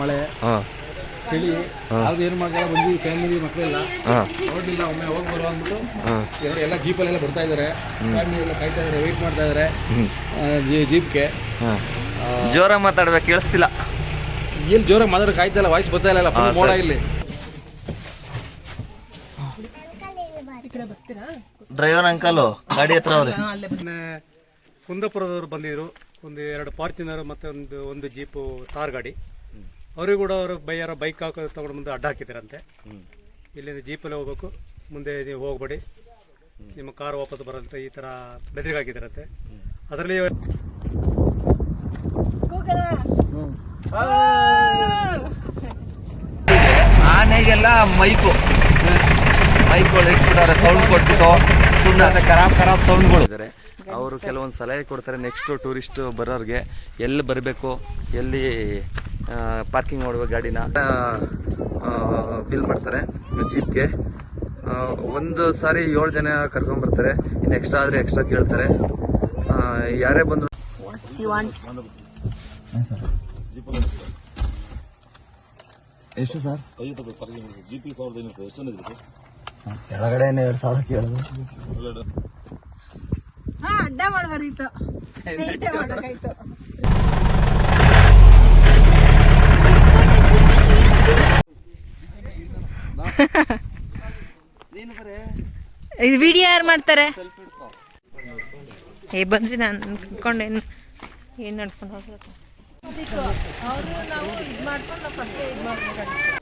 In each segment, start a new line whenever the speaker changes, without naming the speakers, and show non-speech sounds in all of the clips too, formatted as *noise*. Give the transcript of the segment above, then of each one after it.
ಮಳೆ
ಹಾಂ.
ಚಳಿ ಅದು ಏನು ಮಾಡ್ತಾರೆ ಬಂದು ಫ್ಯಾಮಿಲಿ ಮಕ್ಕಳೆಲ್ಲ ನೋಡಿಲ್ಲ ಒಮ್ಮೆ ಹೋಗಿ ಬರೋ ಅಂದ್ಬಿಟ್ಟು
ಎಲ್ಲ
ಎರಡು ಎಲ್ಲ ಜೀಪಲ್ಲೆಲ್ಲ ಬರ್ತಾ ಇದ್ದಾರೆ ಫ್ಯಾಮಿಲಿ ಎಲ್ಲ ಕಾಯ್ತಾ ಇದ್ದಾರೆ ವೆಯ್ಟ್ ಮಾಡ್ತಾ ಇದ್ದಾರೆ ಜೀಪ್ಗೆ
ಜೋರ ಜೋರಾಗಿ ಮಾತಾಡ್ಬೇಕು ಕೇಳಿಸ್ತಿಲ್ಲ.
ಇಲ್ಲಿ ಜೋರಾಗಿ ಮಾತಾಡೋ ಕಾಯ್ತಾ ಇಲ್ಲ ವಾಯ್ಸ್ ಬರ್ತಾ ಇಲ್ಲ ಫುಲ್ ಮೋಡ. ಇಲ್ಲಿ.
ಡ್ರೈವರ್ ಅಂಕಲು ಗಾಡಿ ಹತ್ರ ಅವ್ರೆ.
ಕುಂದಪುರದವರು ಬಂದಿದ್ರು. ಒಂದು ಎರಡು ಫಾರ್ಚುನರ್ ಮತ್ತೆ ಒಂದು ಒಂದು ಜೀಪು ಕಾರ್ ಗಾಡಿ. ಅವರಿಗೂ ಕೂಡ ಅವರು ಬೈಯಾರ ಬೈಕ್ ಹಾಕೋ ತಗೊಂಡು ಮುಂದೆ ಅಡ್ಡ ಹಾಕಿದ್ದೀರಂತೆ ಇಲ್ಲಿಂದ ಜೀಪಲ್ಲಿ ಹೋಗ್ಬೇಕು. ಮುಂದೆ ನೀವು ಹೋಗ್ಬೇಡಿ. ನಿಮ್ಮ ಕಾರ್ ವಾಪಸ್ ಬರೋದಂತ ಈ ಥರ ಬೆದರಿಗೆ ಹಾಕಿದ್ದೀರಂತೆ ಅದರಲ್ಲಿ
ಆನೆಗೆಲ್ಲ ಮೈಕು. ಮೈಕ್ಗಳು ಇಟ್ಬಿಟ್ಟಾರೆ ಸೌಂಡ್ ಕೊಟ್ಬಿಟ್ಟು ಸುಣ್ಣ ಅಂತ ಖರಾಬ್ ಖರಾಬ್ ಸೌಂಡ್ಗಳು ಇದ್ದಾರೆ ಅವರು ಕೆಲವೊಂದು ಸಲಹೆ ಕೊಡ್ತಾರೆ. ನೆಕ್ಸ್ಟು ಟೂರಿಸ್ಟ್ ಬರೋರಿಗೆ ಎಲ್ಲಿ ಬರಬೇಕು ಎಲ್ಲಿ ಪಾರ್ಕಿಂಗ್ ಮಾಡುವ ಗಾಡಿನ ಬಿಲ್ ಮಾಡ್ತಾರೆ ಜೀಪ್ಗೆ ಒಂದು ಸಾರಿ ಏಳು ಜನ ಕರ್ಕೊಂಡ್ಬರ್ತಾರೆ. ಇನ್ನು ಎಕ್ಸ್ಟ್ರಾ ಆದರೆ ಎಕ್ಸ್ಟ್ರಾ ಕೇಳ್ತಾರೆ. ಆ, ಯಾರೇ ಬಂದರು ಎಷ್ಟು ಸರ್? ಕೆಳಗಡೆ ಎರಡು ಸಾವಿರ ಕೇಳಿದ್ರು
ಹಾ ಅಡ್ಡ ಮಾಡ್ಬಾರಿತ್ತು *laughs* ಸ್ಟ್ರೈಟೇ ಮಾಡ್ಬೇಕಾಯ್ತು ಇದು ವಿಡಿಯೋ ಯಾರು ಮಾಡ್ತಾರೆ? ಏ ಬಂದ್ರಿ ನಾನು ಅನ್ಕೊಂಡೆ. ಏನು ನಡ್ಕೊಂಡು ಹೋಗ್ಬೇಕು? ಅವರು ನಾವು ಇದು ಮಾಡ್ಕೊಂಡು ನಾವು ಫಸ್ಟೇ ಇದು ಮಾಡ್ಬೇಕಾಗಿತ್ತು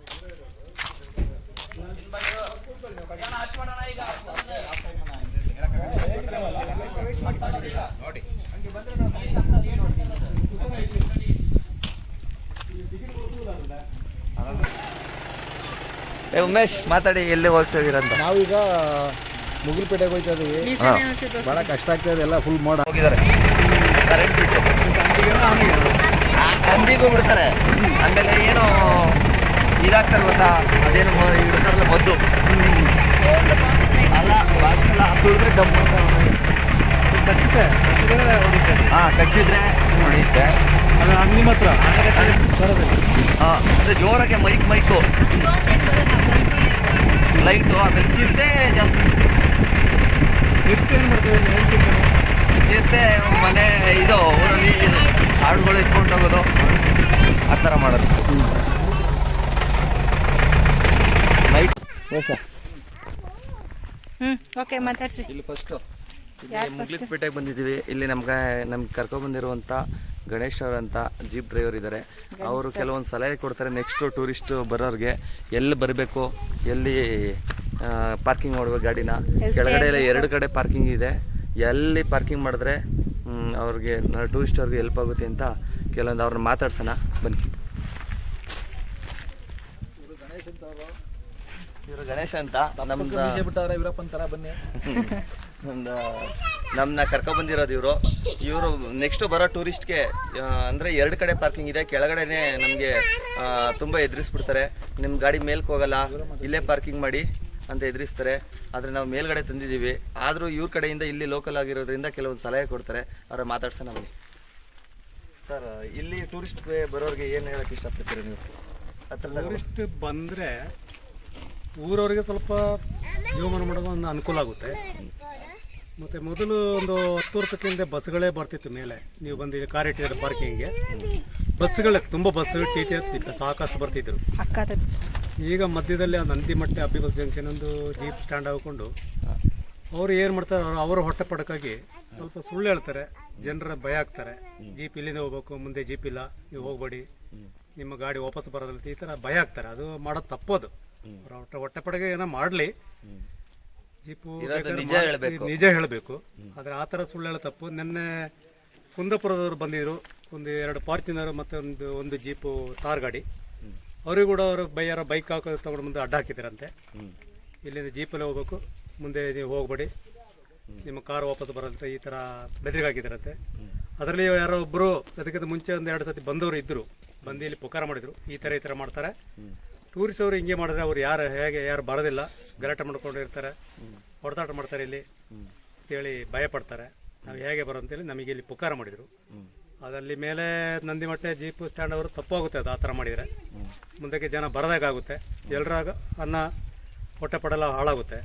ಏ ಉಮೇಶ್ ಮಾತಾಡಿ ಎಲ್ಲಿ ಹೋಗ್ತಾ ಇದೀರ ಅಂತ.
ನಾವೀಗ ಮುಗಿಲ್ಪೇಟೆಗೆ ಹೋಗ್ತಾ ಇದೀವಿ. ಭಾಳ ಕಷ್ಟ ಆಗ್ತಾ ಇದೆ ಎಲ್ಲ ಫುಲ್ ಮೋಡ.
ಹೋಗಿದ್ದಾರೆ. ಕರೆಂಟ್ ಬಿಟ್ಟು ಆ, ಅಂದಿಗೂ ಬಿಡ್ತಾರೆ. ಆಮೇಲೆ ಏನೋ ಇದಾಗ್ತಾರೆ ಗೊತ್ತಾ ಅದೇನು ಇಡ್ತಾರಲ್ಲ ಮದ್ದು. ಅಲ್ಲ ಬಾಕ್ಸ್ ಎಲ್ಲ ಡಬ್ಬು ಕಚ್ಚಿದ್ರೆ ಹಾಂ ಕಚ್ಚಿದ್ರೆ ಹೊಡೆಯುತ್ತೆ
ನಿಮ್ಮ ಹತ್ರ
ಹಾಂ ಅದೇ ಜೋರಾಗೆ ಮೈಕ್ ಮೈಕು. ಲೈಟು ಆಮೇಲೆ ಚಿರತೆ ಜಾಸ್ತಿ.
ಏನು ಮಾಡ್ತೀವಿ
ಚಿರತೆ ಮನೆ ಇದು ಊರಲ್ಲಿ ಇದು ಹಾಡುಗಳು ಇಟ್ಕೊಂಡು ಹೋಗೋದು. ಆ ಥರ ಮಾಡೋದು. ನೈಟ್
ಹ್ಞೂ ಓಕೆ ಮಾತಾಡ್ಸಿ.
ಇಲ್ಲಿ ಫಸ್ಟು ಇಲ್ಲಿ ಮುಗ್ಲಿಸ್ಪೇಟೆಗೆ ಬಂದಿದ್ದೀವಿ. ಇಲ್ಲಿ ನಮ್ಗೆ ನಮ್ಗೆ ಕರ್ಕೊಂಡ್ಬಂದಿರುವಂಥ ಗಣೇಶ್ ಅವರಂತ ಜೀಪ್ ಡ್ರೈವರ್ ಇದ್ದಾರೆ ಅವರು ಕೆಲವೊಂದು ಸಲಹೆ ಕೊಡ್ತಾರೆ ನೆಕ್ಸ್ಟ್ ಟೂರಿಸ್ಟ್ ಬರೋರಿಗೆ. ಎಲ್ಲಿ ಬರಬೇಕು? ಎಲ್ಲಿ ಪಾರ್ಕಿಂಗ್ ಮಾಡ್ಬೇಕು ಗಾಡಿನ? ಕೆಳಗಡೆ ಎಲ್ಲ ಎರಡು ಕಡೆ ಪಾರ್ಕಿಂಗ್ ಇದೆ. ಎಲ್ಲಿ ಪಾರ್ಕಿಂಗ್ ಮಾಡಿದ್ರೆ ಅವ್ರಿಗೆ ಟೂರಿಸ್ಟ್ ಅವ್ರಿಗೆ ಹೆಲ್ಪ್ ಆಗುತ್ತೆ ಅಂತ ಕೆಲವೊಂದು ಅವ್ರನ್ನ ಮಾತಾಡ್ಸೋಣ. ಬನ್ನಿ. ಇವರು ಗಣೇಶ್ ಅಂತ. ನಮ್ದು
ಬನ್ನಿ. *laughs*
ಒಂದು ನಮ್ಮನ್ನ ಕರ್ಕೊಬಂದಿರೋದು ಇವರು. ಇವರು ನೆಕ್ಸ್ಟ್ ಬರೋ ಟೂರಿಸ್ಟ್ಗೆ ಅಂದರೆ ಎರಡು ಕಡೆ ಪಾರ್ಕಿಂಗ್ ಇದೆ, ಕೆಳಗಡೆನೆ ನಮಗೆ ತುಂಬ ಎದುರಿಸ್ಬಿಡ್ತಾರೆ. ನಿಮ್ಮ ಗಾಡಿ ಮೇಲ್ಕ್ ಹೋಗಲ್ಲ, ಇಲ್ಲೇ ಪಾರ್ಕಿಂಗ್ ಮಾಡಿ ಅಂತ ಎದುರಿಸ್ತಾರೆ. ಆದರೆ ನಾವು ಮೇಲ್ಗಡೆ ತಂದಿದ್ದೀವಿ. ಆದರೂ ಇವ್ರ ಕಡೆಯಿಂದ ಇಲ್ಲಿ ಲೋಕಲ್ ಆಗಿರೋದ್ರಿಂದ ಕೆಲವೊಂದು ಸಲಹೆ ಕೊಡ್ತಾರೆ. ಅವ್ರ ಮಾತಾಡ್ಸೋಣ ನಮಗೆ ಸರ್ ಇಲ್ಲಿ ಟೂರಿಸ್ಟ್ಗೆ ಬರೋರಿಗೆ ಏನು ಹೇಳಕ್ಕೆ ಇಷ್ಟಪಡ್ತೀರಿ ನೀವು? ಹತ್ರದಾಗ
ಟೂರಿಸ್ಟ್ ಬಂದರೆ ಊರವ್ರಿಗೆ ಸ್ವಲ್ಪ ಜೀವಮಾನ ಮಾಡೋದು ಒಂದು ಅನುಕೂಲ ಆಗುತ್ತೆ. ಮತ್ತು ಮೊದಲು ಒಂದು ಹತ್ತು ವರ್ಷಕ್ಕೆ ಹಿಂದೆ ಬಸ್ಗಳೇ ಬರ್ತಿತ್ತು ಮೇಲೆ. ನೀವು ಬಂದು ಇಲ್ಲಿ ಕಾರ್ ಇಟ್ಟಿದ್ದಾರೆ ಪಾರ್ಕಿಂಗ್ಗೆ ಬಸ್ಗಳ ತುಂಬ ಬಸ್ ಟಿ ಟಿ ಎಸ್ ಸಾಕಷ್ಟು ಬರ್ತಿದ್ರು. ಈಗ ಮಧ್ಯದಲ್ಲಿ ಒಂದು ನಂದಿಮಟ್ಟೆ ಅಬ್ಬಿಬಲ್ ಜಂಕ್ಷನ್ ಒಂದು ಜೀಪ್ ಸ್ಟ್ಯಾಂಡ್ ಹಾಕೊಂಡು ಅವ್ರು ಏನು ಮಾಡ್ತಾರೆ ಅವರು ಅವರ ಹೊಟ್ಟೆ ಪಡಕ್ಕಾಗಿ ಸ್ವಲ್ಪ ಸುಳ್ಳು ಹೇಳ್ತಾರೆ. ಜನರ ಭಯ ಆಗ್ತಾರೆ. ಜೀಪ್ ಇಲ್ಲಿಂದ ಹೋಗ್ಬೇಕು ಮುಂದೆ ಜೀಪ್ ಇಲ್ಲ ನೀವು ಹೋಗ್ಬೇಡಿ. ನಿಮ್ಮ ಗಾಡಿ ವಾಪಸ್ ಬರೋದಿಲ್ಲ ಈ ಥರ ಭಯ ಆಗ್ತಾರೆ. ಅದು ಮಾಡೋದು ತಪ್ಪೋದು ಅವ್ರ ಹೊಟ್ಟೆ ಹೊಟ್ಟೆ ಪಡೆಗೆ ಏನೋ ಮಾಡಲಿ. ಜೀಪು ಬೇಕಾದ್ರೆ
ನಿಜ ಹೇಳ್ಬೇಕು.
ನಿಜ ಹೇಳಬೇಕು. ಆದರೆ ಆ ಥರ ಸುಳ್ಳು ಹೇಳೋ ತಪ್ಪು. ನಿನ್ನೆ ಕುಂದಪುರದವರು ಬಂದಿದ್ರು. ಒಂದು ಎರಡು ಫಾರ್ಚುನರ್ ಮತ್ತು ಒಂದು ಒಂದು ಜೀಪು ತಾರ್ ಗಾಡಿ. ಅವರಿಗೂ ಕೂಡ ಅವರು ಬೈಯಾರ ಬೈಕ್ ಹಾಕೋ ತಗೊಂಡು ಮುಂದೆ ಅಡ್ಡ ಹಾಕಿದ್ದಾರಂತೆ ಇಲ್ಲಿಂದ ಜೀಪಲ್ಲಿ ಹೋಗ್ಬೇಕು. ಮುಂದೆ ನೀವು ಹೋಗ್ಬೇಡಿ. ನಿಮ್ಮ ಕಾರ್ ವಾಪಸ್ ಬರಂತೆ ಈ ಥರ ಬೆದರಿಗೆ ಹಾಕಿದ್ದಾರಂತೆ ಅದರಲ್ಲಿ ಯಾರೋ ಒಬ್ಬರು ಅದಕ್ಕಿಂತ ಮುಂಚೆ ಒಂದು ಎರಡು ಸತಿ ಬಂದವರು ಇದ್ದರು ಬಂದು ಇಲ್ಲಿ ಪುಕಾರ ಮಾಡಿದರು. ಈ ಥರ ಈ ಥರ ಮಾಡ್ತಾರೆ. ಟೂರಿಸ್ಟ್ ಅವರು ಹಿಂಗೆ ಮಾಡಿದ್ರೆ ಅವ್ರು ಯಾರು ಹೇಗೆ ಯಾರು ಬರೋದಿಲ್ಲ. ಗಲಾಟೆ ಮಾಡ್ಕೊಂಡು ಇರ್ತಾರೆ ಹೊಡೆದಾಟ ಮಾಡ್ತಾರೆ ಇಲ್ಲಿ. ಅಂತೇಳಿ ಭಯ ಪಡ್ತಾರೆ ನಾವು ಹೇಗೆ ಬರೋ ಅಂತೇಳಿ ನಮಗೆ ಇಲ್ಲಿ ಪುಕಾರ ಮಾಡಿದರು. ಅದರಲ್ಲಿ ಮೇಲೆ ನಂದಿಮಟ್ಟೆ ಜೀಪು ಸ್ಟ್ಯಾಂಡ್ ಅವರು ತಪ್ಪಾಗುತ್ತೆ ಅದು ಆ ಥರ ಮಾಡಿದರೆ. ಮುಂದಕ್ಕೆ ಜನ ಬರದಾಗುತ್ತೆ ಎಲ್ಲರಾಗ ಅನ್ನ ಹೊಟ್ಟೆ ಪಡೆಲ್ಲ ಹಾಳಾಗುತ್ತೆ.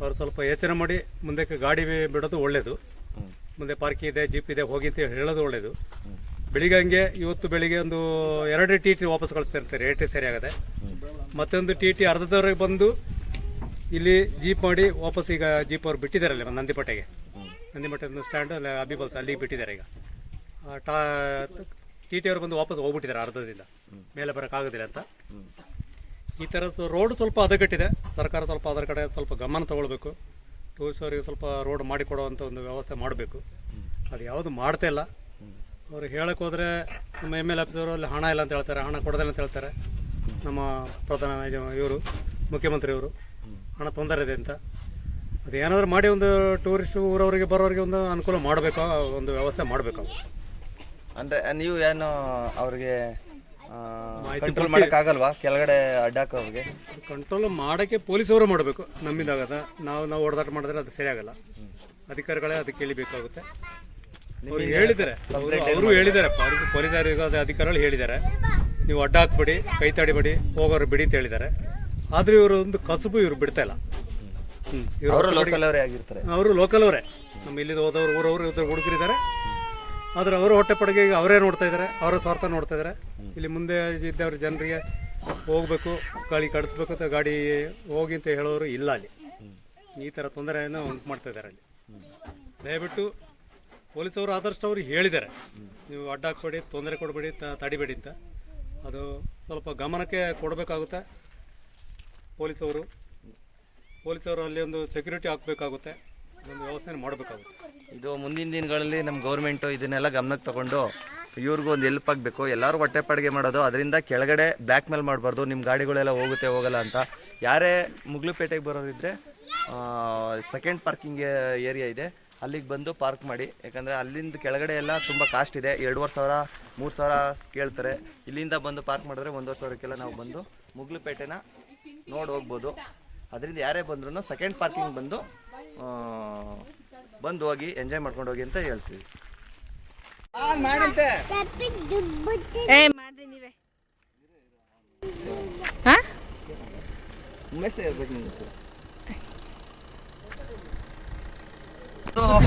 ಅವರು ಸ್ವಲ್ಪ ಯೋಚನೆ ಮಾಡಿ ಮುಂದಕ್ಕೆ ಗಾಡಿ ಬಿಡೋದು ಒಳ್ಳೆಯದು ಮುಂದೆ ಪಾರ್ಕ್ ಇದೆ ಜೀಪ್ ಇದೆ, ಹೋಗಿ ಅಂತ ಹೇಳೋದು ಒಳ್ಳೆಯದು ಬೆಳಿಗ್ಗೆ ಹಂಗೆ ಇವತ್ತು ಬೆಳಿಗ್ಗೆ ಒಂದು ಎರಡು ಟಿ ಟಿ ವಾಪಸ್ ಕಳಿಸ್ತಿರ್ತಾರೆ. ರೇಟೇ ಸರಿಯಾಗದೆ ಮತ್ತೊಂದು ಟಿ ಟಿ ಅರ್ಧದವರೆಗೆ ಬಂದು ಇಲ್ಲಿ ಜೀಪ್ ಮಾಡಿ ವಾಪಸ್ ಈಗ ಜೀಪ್ ಅವ್ರು ಬಿಟ್ಟಿದ್ದಾರೆ ಅಲ್ಲಿ ನಂದಿಪಟ್ಟೆಗೆ ನಂದಿಮಟ್ಟದ ಸ್ಟ್ಯಾಂಡ್ ಅಲ್ಲಿ ಅಬಿಬಲ್ಸ್ ಅಲ್ಲಿಗೆ ಬಿಟ್ಟಿದ್ದಾರೆ ಈಗ. ಟಾ, ಟಿ ಟಿ ಅವ್ರು ಬಂದು ವಾಪಸ್ ಹೋಗ್ಬಿಟ್ಟಿದ್ದಾರೆ ಅರ್ಧದಿಂದ. ಮೇಲೆ ಬರೋಕ್ಕಾಗೋದಿಲ್ಲ ಅಂತ. ಈ ಥರ ರೋಡ್ ಸ್ವಲ್ಪ ಹದಗೆಟ್ಟಿದೆ. ಸರ್ಕಾರ ಸ್ವಲ್ಪ ಅದರ ಕಡೆ ಸ್ವಲ್ಪ ಗಮನ ತಗೊಳ್ಬೇಕು. ಟೂರಿಸ್ಟ್ ಅವರಿಗೆ ಸ್ವಲ್ಪ ರೋಡ್ ಮಾಡಿಕೊಡುವಂಥ ಒಂದು ವ್ಯವಸ್ಥೆ ಮಾಡಬೇಕು. ಅದು ಯಾವುದು ಮಾಡ್ತಾ ಇಲ್ಲ. ಅವ್ರು ಹೇಳಕ್ಕೆ ಹೋದರೆ ನಮ್ಮ ಎಂ ಎಲ್ ಆಫೀಸರು ಅಲ್ಲಿ ಹಣ ಇಲ್ಲ ಅಂತ ಹೇಳ್ತಾರೆ. ಹಣ ಕೊಡೋದಿಲ್ಲ ಅಂತ ಹೇಳ್ತಾರೆ. ನಮ್ಮ ಪ್ರಧಾನ ಇವರು ಮುಖ್ಯಮಂತ್ರಿಯವರು ಹಣ ತೊಂದರೆ ಇದೆ ಅಂತ. ಅದು ಏನಾದರೂ ಮಾಡಿ ಒಂದು ಟೂರಿಸ್ಟ್ ಊರವರಿಗೆ ಬರೋರಿಗೆ ಒಂದು ಅನುಕೂಲ ಮಾಡಬೇಕು? ಒಂದು ವ್ಯವಸ್ಥೆ ಮಾಡಬೇಕು?
ಅಂದರೆ ನೀವು ಏನು ಅವ್ರಿಗೆ ಕಂಟ್ರೋಲ್ ಮಾಡೋಕ್ಕಾಗಲ್ವಾ? ಕೆಳಗಡೆ ಅಡ್ಡಾಕೋರಿಗೆ
ಕಂಟ್ರೋಲ್ ಮಾಡೋಕ್ಕೆ ಪೊಲೀಸವರು ಮಾಡಬೇಕು. ನಮ್ಮಿಂದಾಗದ. ನಾವು ನಾವು ಹೊಡೆದಾಟ ಮಾಡಿದ್ರೆ ಅದು ಸರಿಯಾಗಲ್ಲ. ಅಧಿಕಾರಿಗಳೇ ಅದಕ್ಕೆ ಕೇಳಿಬೇಕಾಗುತ್ತೆ. ಅವ್ರು ಹೇಳಿದ್ದಾರೆ. ಅವರು ಹೇಳಿದ್ದಾರೆ. ಪೊಲೀಸ್ ಪೊಲೀಸರಿಗೆ ಅದೇ ಅಧಿಕಾರಿಗಳು ಹೇಳಿದ್ದಾರೆ. ನೀವು ಅಡ್ಡ ಹಾಕ್ಬೇಡಿ ಕೈ ತಡಿಬೇಡಿ ಹೋಗೋರು ಬಿಡಿ ಅಂತ ಹೇಳಿದ್ದಾರೆ. ಆದ್ರೆ ಇವರು ಒಂದು ಕಸುಬು ಇವರು ಬಿಡ್ತಾ ಇಲ್ಲ. ಇವರು ಇವ್ರು
ಅವರು ಲೋಕಲ್ ಅವರೇ ಆಗಿರ್ತಾರೆ.
ಅವರು ಲೋಕಲ್ ಅವರೇ. ನಮ್ಮ ಇಲ್ಲಿಂದ ಹೋದವರು ಊರವರು ಇದ್ರ ಹುಡುಗರಿದ್ದಾರೆ. ಆದ್ರೆ ಅವರು ಹೊಟ್ಟೆ ಪಡೆಗೆ ಅವರೇ ನೋಡ್ತಾ ಇದ್ದಾರೆ ಅವರ ಸ್ವಾರ್ಥ ನೋಡ್ತಾ ಇದ್ದಾರೆ. ಇಲ್ಲಿ ಮುಂದೆ ಇದ್ದವ್ರ ಜನರಿಗೆ ಹೋಗ್ಬೇಕು ಗಾಳಿ ಕಡಿಸ್ಬೇಕು ಅಂತ ಗಾಡಿ ಹೋಗಿ ಅಂತ ಹೇಳೋರು ಇಲ್ಲ ಅಲ್ಲಿ. ಈ ಥರ ತೊಂದರೆಯನ್ನು ಉಂಟು ಮಾಡ್ತಾ ಇದ್ದಾರೆ ಅಲ್ಲಿ. ದಯವಿಟ್ಟು ಪೊಲೀಸವರು ಆದಷ್ಟು ಅವ್ರಿಗೆ ಹೇಳಿದ್ದಾರೆ. ನೀವು ಅಡ್ಡ ಹಾಕ್ಬೇಡಿ ತೊಂದರೆ ಕೊಡಬೇಡಿ ತಡಿಬೇಡಿ ಅಂತ. ಅದು ಸ್ವಲ್ಪ ಗಮನಕ್ಕೆ ಕೊಡಬೇಕಾಗುತ್ತೆ. ಪೊಲೀಸವರು ಪೊಲೀಸವರು ಅಲ್ಲಿ ಒಂದು ಸೆಕ್ಯೂರಿಟಿ ಹಾಕಬೇಕಾಗುತ್ತೆ, ಒಂದು ವ್ಯವಸ್ಥೆ ಮಾಡಬೇಕಾಗುತ್ತೆ.
ಇದು ಮುಂದಿನ ದಿನಗಳಲ್ಲಿ ನಮ್ಮ ಗೌರ್ಮೆಂಟು ಇದನ್ನೆಲ್ಲ ಗಮನಕ್ಕೆ ತಗೊಂಡು ಇವ್ರಿಗೂ ಒಂದು ಹೆಲ್ಪ್ ಆಗಬೇಕು. ಎಲ್ಲರೂ ಹೊಟ್ಟೆ ಪಾಡಿಗೆ ಮಾಡೋದು, ಅದರಿಂದ ಕೆಳಗಡೆ ಬ್ಲ್ಯಾಕ್ ಮೇಲ್ ಮಾಡಬಾರ್ದು ನಿಮ್ಮ ಗಾಡಿಗಳೆಲ್ಲ ಹೋಗುತ್ತೆ, ಹೋಗಲ್ಲ ಅಂತ. ಯಾರೇ ಮುಗ್ಲುಪೇಟೆಗೆ ಬರೋರಿದ್ರೆ ಸೆಕೆಂಡ್ ಪಾರ್ಕಿಂಗ್ ಏರಿಯಾ ಇದೆ. ಅಲ್ಲಿಗೆ ಬಂದು ಪಾರ್ಕ್ ಮಾಡಿ. ಯಾಕಂದರೆ ಅಲ್ಲಿಂದ ಕೆಳಗಡೆ ಎಲ್ಲ ತುಂಬ ಕಾಸ್ಟ್ ಇದೆ. ಎರಡೂವರೆ ಸಾವಿರ, ಮೂರು ಸಾವಿರ ಕೇಳ್ತಾರೆ. ಇಲ್ಲಿಂದ ಬಂದು ಪಾರ್ಕ್ ಮಾಡಿದ್ರೆ ಒಂದೂವರೆ ಸಾವಿರಕ್ಕೆಲ್ಲ ನಾವು ಬಂದು ಮುಗ್ಲುಪೇಟೆನ ನೋಡಿ ಹೋಗ್ಬೋದು. ಅದರಿಂದ ಯಾರೇ ಬಂದ್ರೂ ಸೆಕೆಂಡ್ ಪಾರ್ಕಿಂಗ್ ಬಂದು ಬಂದು ಹೋಗಿ ಎಂಜಾಯ್ ಮಾಡ್ಕೊಂಡು ಹೋಗಿ ಅಂತ ಹೇಳ್ತೀವಿ.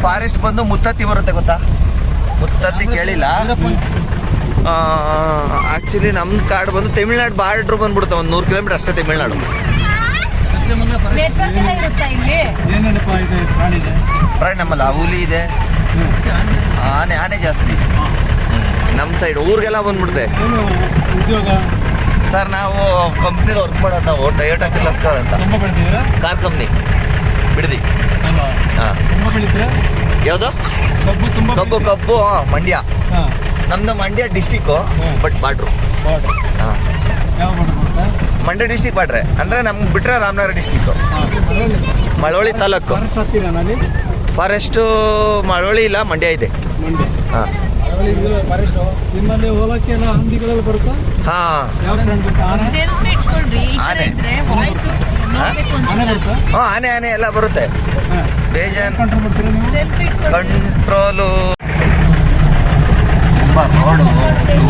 ಫಾರೆಸ್ಟ್ ಬಂದು ಮುತ್ತತ್ತಿ ಬರುತ್ತೆ ಗೊತ್ತಾ? ಮುತ್ತತ್ತಿ ಕೇಳಿಲ್ಲ. ಆಕ್ಚುಲಿ ನಮ್ಮ ಕಾಡು ಬಂದು ತಮಿಳ್ನಾಡು ಬಾರ್ಡ್ರ್ ಬಂದ್ಬಿಡುತ್ತೆ ಒಂದು ನೂರು ಕಿಲೋಮೀಟರ್ ಅಷ್ಟೇ ತಮಿಳ್ನಾಡು.
ನೆಟ್ವರ್ಕ್ ಎಲ್ಲ ಇಲ್ಲಿ?
ಏನೇನಪ್ಪ ಇದು ಪ್ರಾಣಿ
ನಮ್ಮಲ್ಲ ಹುಲಿ ಇದೆ. ಆನೆ ಆನೆ ಜಾಸ್ತಿ. ನಮ್ಮ ಸೈಡ್ ಊರಿಗೆಲ್ಲ ಬಂದ್ಬಿಡುತ್ತೆ.
ಉದ್ಯೋಗ?
ಸರ್ ನಾವು ಕಂಪ್ನಿಲಿ ವರ್ಕ್ ಮಾಡೋದು ನಾವು ಟೊಯೋಟಾ ಕಿಲಸ್ಕರ್ ಅಂತ. Car company Bidadi. ಹಾಂ. ಯಾವುದು?
ಕಬ್ಬು ತುಂಬ
ಕಬ್ಬು ಕಬ್ಬು ಮಂಡ್ಯ.
ಹಾಂ.
ನಮ್ದು Mandya district but
border.
Mandya district border. ಅಂದ್ರೆ ನಮ್ಗೆ ಬಿಟ್ರೆ ರಾಮನಗರ ಡಿಸ್ಟಿಕ್ಕು ಮಳವಳ್ಳಿ ತಾಲೂಕು.
ಫಾರೆಸ್ಟ್
ಮಳವಳ್ಳಿ ಇಲ್ಲ ಮಂಡ್ಯ ಇದೆ.
ಮಂಡ್ಯ.
ಹಾಂ.
ಆನೆ?
ಹಾಂ ಆನೆ ಆನೆ ಎಲ್ಲ ಬರುತ್ತೆ. ಬೇಜಾನ್
ಕಂಟ್ರೋಲ್ ಮಾಡ್ತೀರಾ ನೀವು
ಸೆಲ್ಫಿ ಇಟ್ಕೊಳ್ರಿ
ಕಂಟ್ರೋಲು ತುಂಬ ರೋಡು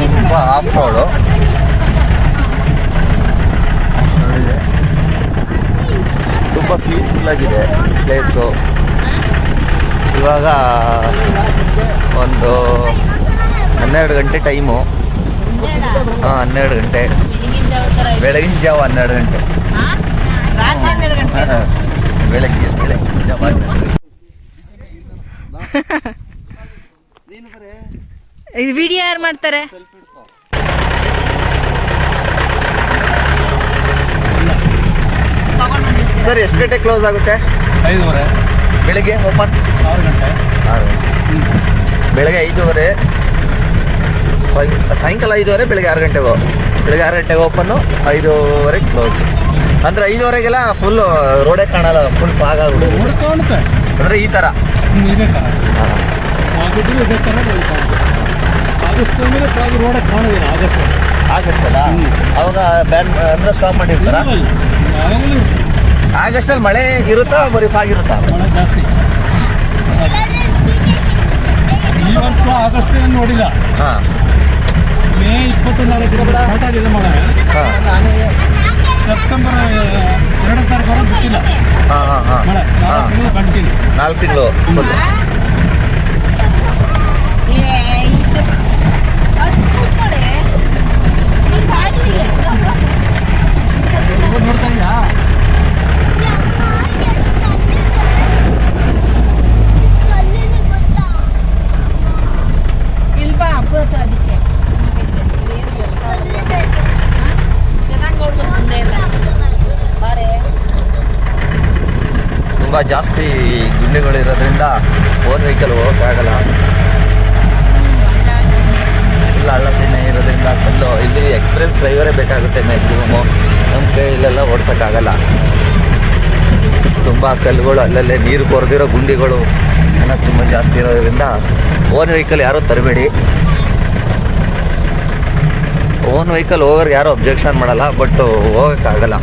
ತುಂಬ ಆಫ್ ರೋಡು ತುಂಬ ಪೀಸ್ಫುಲ್ ಆಗಿದೆ ಪ್ಲೇಸು ಇವಾಗ ಒಂದು ಹನ್ನೆರಡು ಗಂಟೆ ಟೈಮು ಹಾಂ, ಹನ್ನೆರಡು ಗಂಟೆ.
ಬೆಳಗಿನ ಜಾವ
ಹನ್ನೆರಡು ಗಂಟೆ. ಬೆಳಗ್ಗೆ ಬೆಳಗ್ಗೆ ಜಾವ ಬರೇ *laughs*
ವಿಡಿಯೋ ಯಾರು ಮಾಡ್ತಾರೆ?
ಸರ್ ಎಷ್ಟು ಗಂಟೆ ಕ್ಲೋಸ್ ಆಗುತ್ತೆ?
ಐದೂವರೆ.
ಬೆಳಿಗ್ಗೆ ಓಪನ್
ಆರು ಗಂಟೆ.
ಆರು. ಬೆಳಗ್ಗೆ ಐದೂವರೆ. ಸಾಯಂ- ಸಾಯಂಕಾಲ ಐದೂವರೆ ಬೆಳಗ್ಗೆ ಆರು ಗಂಟೆಗೆ? ಬೆಳಗ್ಗೆ ಆರು ಗಂಟೆಗೆ ಓಪನ್ನು ಐದೂವರೆಗೆ ಕ್ಲೋಸ್ ಅಂದರೆ ಐದೂವರೆಗೆಲ್ಲ ಫುಲ್ ರೋಡೇ ಕಾಣಲ್ಲ ಫುಲ್ ಫಾಗ್ ಆಗ್ಬಿಡುತ್ತೆ. ಅಂದರೆ ಈ ಥರ
ಇದೇ ಥರ ಮೇಲೆ ಫಾಗ್ ರೋಡ ಕಾಣೋದಿಲ್ಲ ಆಗಸ್ಟ್
ಆಗಷ್ಟಲ್ಲ? ಅವಾಗ ಬ್ಯಾನ್ ಅಂದ್ರೆ ಸ್ಟಾಪ್ ಮಾಡಿರ್ತಾರ?
ಯಾವಾಗಲೂ.
ಆಗಸ್ಟಲ್ಲಿ ಮಳೆ ಇರುತ್ತಾ ಬರೀ ಫಾಗ್ ಇರುತ್ತಾ?
ಮಳೆ ಜಾಸ್ತಿ. ಈ ವರ್ಷ ಆಗಸ್ಟ್ ಏನು ನೋಡಿಲ್ಲ.
ಹಾಂ.
ಮೇ ಇಪ್ಪತ್ತೊಂದಕ್ಕೆ ಸ್ಟಾರ್ಟ್ ಆಗಿದೆ ಮಳೆ.
ಹಾಂ.
ಸೆಪ್ಟೆಂಬರ್ ಎರಡು ತಾರೀಕು ಬಿಟ್ಟಿಲ್ಲ
ಹಾಂ ಹಾಂ ಹಾಂ.
ಮಳೆ
ಹಾಂ.
ಕಂಟಿನ್ಯೂ.
ನಾಲ್ಕು ತಿಂಗಳು.
ನೋಡ್ತಾ ಇದೆಯಾ
ಇಲ್ವಾ ಹಬ್ಬದ ಅದಕ್ಕೆ ಚೆನ್ನಾಗಿ ನೋಡ್ಕೊಂಡು ಮುಂದೆ ಇಲ್ಲ ಬಾರೆ
ತುಂಬ ಜಾಸ್ತಿ ಗುಂಡಿಗಳು ಇರೋದ್ರಿಂದ ಓನ್ ವೆಹಿಕಲ್ ಹೋಗೋಕ್ಕಾಗಲ್ಲ ಫುಲ್ ಹಳ್ಳದಿನ ಇರೋದ್ರಿಂದ ಕಲ್ಲು ಇಲ್ಲಿ ಎಕ್ಸ್ಪ್ರೆಸ್ ಡ್ರೈವರೇ ಬೇಕಾಗುತ್ತೆ ಮ್ಯಾಕ್ಸಿಮಮ್ಮು ನಮ್ಮ ಕೈಯಲ್ಲೆಲ್ಲ ಓಡ್ಸೋಕ್ಕಾಗಲ್ಲ ತುಂಬ ಕಲ್ಲುಗಳು, ಅಲ್ಲಲ್ಲೇ ನೀರು ಕೊರೆದಿರೋ ಗುಂಡಿಗಳು ಎಲ್ಲ ತುಂಬ ಜಾಸ್ತಿ ಇರೋದ್ರಿಂದ ಓನ್ ವೆಹಿಕಲ್ ಯಾರೂ ತರಬೇಡಿ. ಓನ್ ವೆಹಿಕಲ್ ಹೋಗೋರು ಯಾರೂ ಅಬ್ಜೆಕ್ಷನ್ ಮಾಡಲ್ಲ, ಬಟ್ ಹೋಗೋಕ್ಕಾಗಲ್ಲ.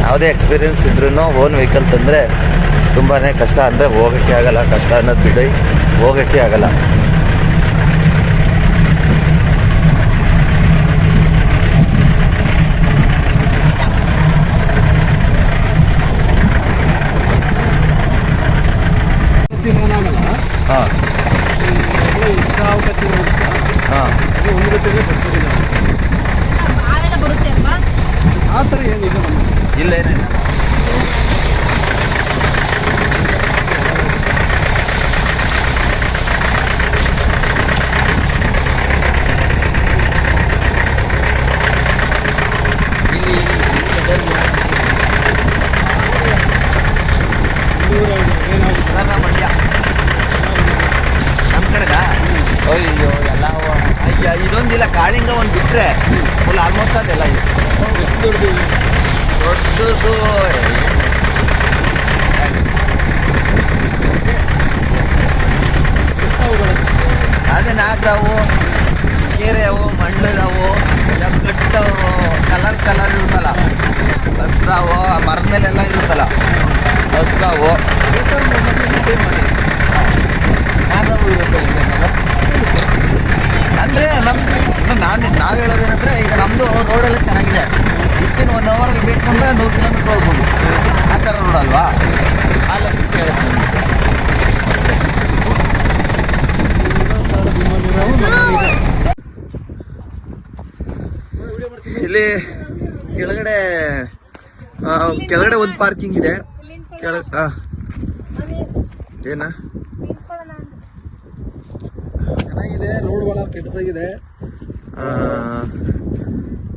ಯಾವುದೇ ಎಕ್ಸ್ಪೀರಿಯನ್ಸ್ ಇದ್ರೂ ಓನ್ ವೆಹಿಕಲ್ ತಂದರೆ ತುಂಬಾ ಕಷ್ಟ. ಅಂದರೆ ಹೋಗೋಕ್ಕೆ ಆಗಲ್ಲ, ಕಷ್ಟ ಅನ್ನೋದು ಬಿಡಿ, ಹೋಗೋಕ್ಕೆ ಆಗಲ್ಲ
ಏನಾಗಲ್ಲ
ಹಾಂ
ಯಾವ ಗತಿ
ಹಾಂ
ಅದು ಒಂದು ಗತಿಯಲ್ಲೇ ಬರ್ತದೆ
ಆವೆಲ್ಲ ಬರುತ್ತೆ ಅಲ್ವಾ
ಆ ಥರ ಏನಿಲ್ಲ ನಮ್ಮಲ್ಲಿ.
ಇಲ್ಲೇನೇನು ಇಲ್ಲಿ
ಏನಾಗುತ್ತೆ
ನನ್ನ ಮಂಡ್ಯ ನಮ್ಮ ಕಡೆನಾ ಅಯ್ಯೋ ಎಲ್ಲ ಇದೊಂದಿಲ್ಲ ಕಾಳಿಂಗ ಒಂದು ಬಿಟ್ಟರೆ ಫುಲ್ ಆಲ್ಮೋಸ್ಟ್ ಅದೆಲ್ಲ ಇದೆ. ದೊಡ್ಡದು ಅದೇ ನಾಗರಾವು, ಕೆರೆಯವು ಎಲ್ಲ ಕಟ್ಟ ಕಲರ್ ಕಲರ್ ಇರುತ್ತಲ್ಲ. ಹಸ್ರಾವು ಮರದ ಮೇಲೆಲ್ಲ ಇರುತ್ತಲ್ಲ. ಹಸ್ರಾವು ನಾಗರಾವು ಇರುತ್ತೆ? ಅಂದ್ರೆ ನಮ್ ನಾನು ನಾವು ಹೇಳೋದೇನಂದ್ರೆ ಈಗ ನಮ್ಮದು ರೋಡೆಲ್ಲ ಚೆನ್ನಾಗಿದೆ. ವಿತಿನ್ ಒನ್ ಅವರಲ್ಲಿ ಬೇಕು ಅಂದರೆ ನೂರು ಕಿಲೋಮೀಟ್ರ್ ಹೋಗ್ಬೋದು. ಆ ಥರ ರೋಡ್ ಅಲ್ವಾ? ಅಲ್ಲ ಇಲ್ಲಿ ಕೆಳಗಡೆ ಕೆಳಗಡೆ ಒಂದು ಪಾರ್ಕಿಂಗ್ ಇದೆ. ಕೆಳ. ಏನ?
ಚೆನ್ನಾಗಿದೆ ನೋಡ್ಬೋಣ ಕೆಟ್ಟದಾಗಿದೆ.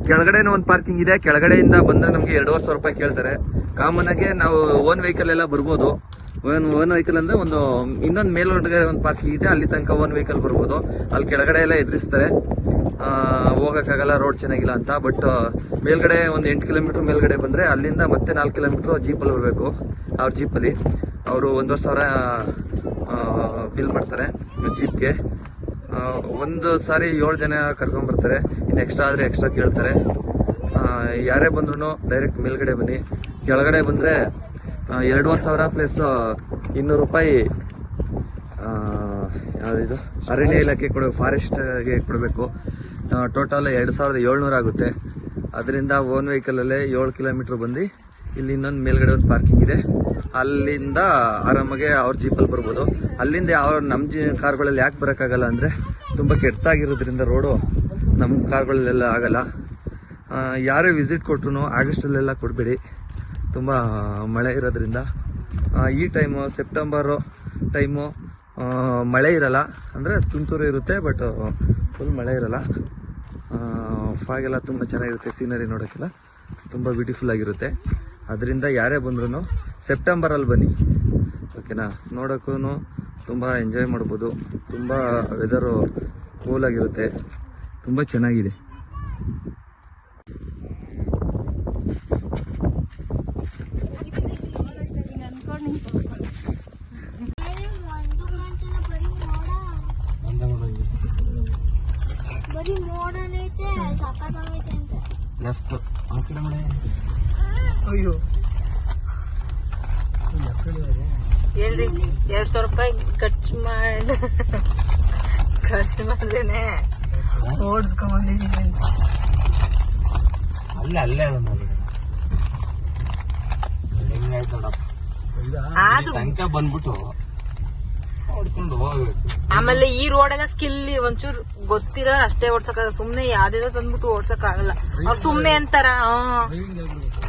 ಕೆಳಗಡೆನೂ ಒಂದು ಪಾರ್ಕಿಂಗ್ ಇದೆ. ಕೆಳಗಡೆಯಿಂದ ಬಂದ್ರೆ ನಮಗೆ ಎರಡೂವರೆ ಸಾವಿರ ರೂಪಾಯಿ ಕೇಳ್ತಾರೆ. ಕಾಮನ್ ಆಗಿ ನಾವು ಓನ್ ವೆಹಿಕಲ್ ಎಲ್ಲ ಬರ್ಬೋದು. ಓನ್ ಓನ್ ವೆಹಿಕಲ್ ಅಂದ್ರೆ ಒಂದು, ಇನ್ನೊಂದು ಮೇಲ್ಗಡೆ ಒಂದು ಪಾರ್ಕಿಂಗ್ ಇದೆ. ಅಲ್ಲಿ ತನಕ ಓನ್ ವೆಹಿಕಲ್ ಬರ್ಬೋದು. ಅಲ್ಲಿ ಕೆಳಗಡೆ ಎಲ್ಲ ಎದುರಿಸ್ತಾರೆ. ಹೋಗೋಕ್ಕಾಗಲ್ಲ ರೋಡ್ ಚೆನ್ನಾಗಿಲ್ಲ ಅಂತ. ಬಟ್ ಮೇಲ್ಗಡೆ ಒಂದು ಎಂಟು ಕಿಲೋಮೀಟರ್ ಮೇಲ್ಗಡೆ ಬಂದ್ರೆ ಅಲ್ಲಿಂದ ಮತ್ತೆ ನಾಲ್ಕು ಕಿಲೋಮೀಟರ್ ಜೀಪಲ್ಲಿ ಬರಬೇಕು. ಅವ್ರ ಜೀಪಲ್ಲಿ ಅವರು ಒಂದೂವರೆ ಸಾವಿರ ಬಿಲ್ ಮಾಡ್ತಾರೆ ಜೀಪ್ಗೆ ಒಂದು ಸಾರಿ ಏಳು ಜನ ಕರ್ಕೊಂಬರ್ತಾರೆ ಇನ್ನು ಎಕ್ಸ್ಟ್ರಾ ಆದರೆ ಎಕ್ಸ್ಟ್ರಾ ಕೇಳ್ತಾರೆ. ಯಾರೇ ಬಂದ್ರೂ ಡೈರೆಕ್ಟ್ ಮೇಲ್ಗಡೆ ಬನ್ನಿ. ಕೆಳಗಡೆ ಬಂದರೆ ಎರಡೂವರೆ ಸಾವಿರ ಪ್ಲಸ್ ಇನ್ನೂರು ರೂಪಾಯಿ ಯಾವುದಿದು? ಅರಣ್ಯ ಇಲಾಖೆ ಕೊಡ ಫಾರೆಸ್ಟ್ಗೆ ಕೊಡಬೇಕು. ಟೋಟಲ್ ಎರಡು ಸಾವಿರದ ಏಳ್ನೂರು ಆಗುತ್ತೆ. ಅದರಿಂದ ಓನ್ ವೆಹಿಕಲಲ್ಲೇ ಏಳು ಕಿಲೋಮೀಟ್ರ್ ಬಂದು ಇಲ್ಲಿ ಇನ್ನೊಂದು ಮೇಲ್ಗಡೆ ಒಂದು ಪಾರ್ಕಿಂಗ್ ಇದೆ. ಅಲ್ಲಿಂದ ಆರಾಮಾಗೆ ಅವ್ರ ಜೀಪಲ್ಲಿ ಬರ್ಬೋದು. ಅಲ್ಲಿಂದ ಯಾವ ನಮ್ಮ ಜಿ ಕಾರ್ಗಳಲ್ಲಿ ಯಾಕೆ ಬರೋಕ್ಕಾಗಲ್ಲ ಅಂದರೆ ತುಂಬ ಕೆಟ್ಟದಾಗಿರೋದ್ರಿಂದ ರೋಡು ನಮ್ಮ ಕಾರ್ಗಳಲ್ಲೆಲ್ಲ ಆಗಲ್ಲ. ಯಾರೇ ವಿಸಿಟ್ ಕೊಟ್ರು ಆಗಸ್ಟಲ್ಲೆಲ್ಲ ಕೊಡಬೇಡಿ. ತುಂಬ ಮಳೆ ಇರೋದ್ರಿಂದ. ಈ ಟೈಮು ಸೆಪ್ಟೆಂಬರು ಟೈಮು ಮಳೆ ಇರಲ್ಲ. ಅಂದರೆ ತುಂತುರು ಇರುತ್ತೆ ಬಟ್ ಫುಲ್ ಮಳೆ ಇರಲ್ಲ. ಫಾಗೆಲ್ಲ ತುಂಬ ಚೆನ್ನಾಗಿರುತ್ತೆ ಸೀನರಿ ನೋಡೋಕ್ಕೆಲ್ಲ. ತುಂಬ ಬ್ಯೂಟಿಫುಲ್ ಆಗಿರುತ್ತೆ. ಅದರಿಂದ ಯಾರೇ ಬಂದ್ರೂ ಸೆಪ್ಟೆಂಬರಲ್ಲಿ ಬನ್ನಿ. ಓಕೆನಾ? ನೋಡೋಕ್ಕೂ ತುಂಬ ಎಂಜಾಯ್ ಮಾಡ್ಬೋದು. ತುಂಬ ವೆದರು ಕೂಲಾಗಿರುತ್ತೆ ತುಂಬ ಚೆನ್ನಾಗಿದೆ.
ಬರೀ ಮೋಡನೈತೆ ಅಂತ.
ಲೆಫ್ಟ್ ಆ ಕಡೆ ಮಾಡಿ
ಅಯ್ಯೋ.
ಹೇಳ್ರಿ ಎರಡ್ ಸಾವಿರ ರೂಪಾಯಿ ಖರ್ಚು ಮಾಡಿ ಖರ್ಚು ಮಾಡ್ದೇನೆ. ಓಡಿಸ್ಕೊಂಬಂದಿದ್ದೀನಿ.
ಅಲ್ಲೇ ಅಲ್ಲೇ ತನಕ ಬಂದ್ಬಿಟ್ಟು
ಆಮೇಲೆ ಈ ರೋಡ್ ಎಲ್ಲ ಸ್ಕಿಲ್ ಒಂಚೂರು ಗೊತ್ತಿರೋ ಅಷ್ಟೇ ಓಡ್ಸಕ್ ಸುಮ್ನೆ ಯಾವ್ದೇದೋ ತಂದ್ಬಿಟ್ಟು ಓಡ್ಸಕ್ ಆಗಲ್ಲ ಅವ್ರು ಸುಮ್ನೆ ಅಂತಾರ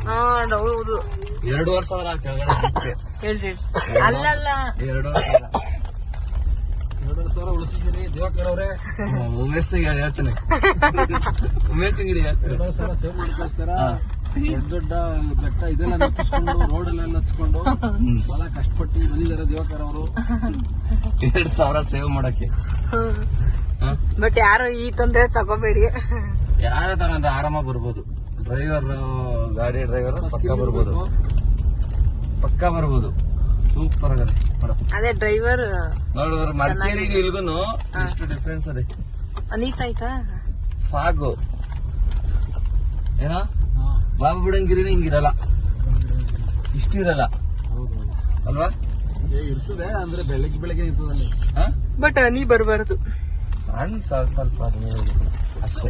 ಹೌದು.
ಎರಡೂವರೆ ಸಾವಿರ ಕೆಳಗಡೆ ಬಿಟ್ಟೆ.
ಹೇಳ್ರಿ. ಅಲ್ಲಲ್ಲ.
ಎರಡೂವರೆ ಸಾವಿರ ಎರಡೂವರೆ ಸಾವಿರ ಉಳಿಸಿದ್ದೀನಿ. ದಿವಾಕರ್ ಅವರೇ ಉಮೇಶ್ ಸಿಂಗ್ ಹೇಳ್ತಾನೆ. ಉಮೇಶ್ ಸಿಂಗ್ ಹೇಳ್ತಾರೆ ಎರಡೂವರೆ ಸಾವಿರ ಸೇವ್ ಮಾಡ್ಕೋಸ್ಕರ ದೊಡ್ಡ ದೊಡ್ಡ ಬೆಟ್ಟ ಇದೆಲ್ಲ ಹಚ್ಚಿಸ್ಕೊಂಡು ರೋಡ್ ಎಲ್ಲ ಹಚ್ಕೊಂಡು ಬಹಳ ಕಷ್ಟಪಟ್ಟು ಬಂದಿದ್ದಾರೆ ದಿವಾಕರ್ ಅವರು. ಎರಡ್ ಸಾವಿರ ಸೇವ್ ಮಾಡಕ್ಕೆ.
ಬಟ್ ಯಾರು ಈ ತೊಂದರೆ ತಗೋಬೇಡಿ.
ಯಾರ ತಗೊಂಡ್ರೆ ಆರಾಮ ಬರ್ಬೋದು. ಡ್ರೈವರ್ ಗಾಡಿ ಡ್ರೈವರ್ ಪಕ್ಕ ಬರ್ಬೋದು. ಪಕ್ಕ ಬರ್ಬೋದು. ಸೂಪರ್ ಆಗದೆ
ಅದೇ ಡ್ರೈವರ್
ನೋಡಿದ್ರೆ ಮಡಿಕೇರಿಗೆ ಇಲ್ಗುನು ಎಷ್ಟು ಡಿಫ್ರೆನ್ಸ್ ಅದೇ.
ಅನೀತ ಆಯ್ತಾ?
ಫಾಗು. ಏನೋ? ಬಾಬು ಬಿಡಂಗಿರಿನ ಹಿಂಗಿರಲ್ಲ. ಇಷ್ಟಿರಲ್ಲ. ಅಲ್ವಾ? ಇರ್ತದೆ ಅಂದ್ರೆ ಬೆಳಗ್ಗೆ ಬೆಳಗ್ಗೆ ಇರ್ತದಲ್ಲಿ
ಬಟ್ ನೀ ಬರಬಾರ್ದು.
ಅನ್ ಸ್ವಲ್ಪ ಸ್ವಲ್ಪ ಅಷ್ಟೇ.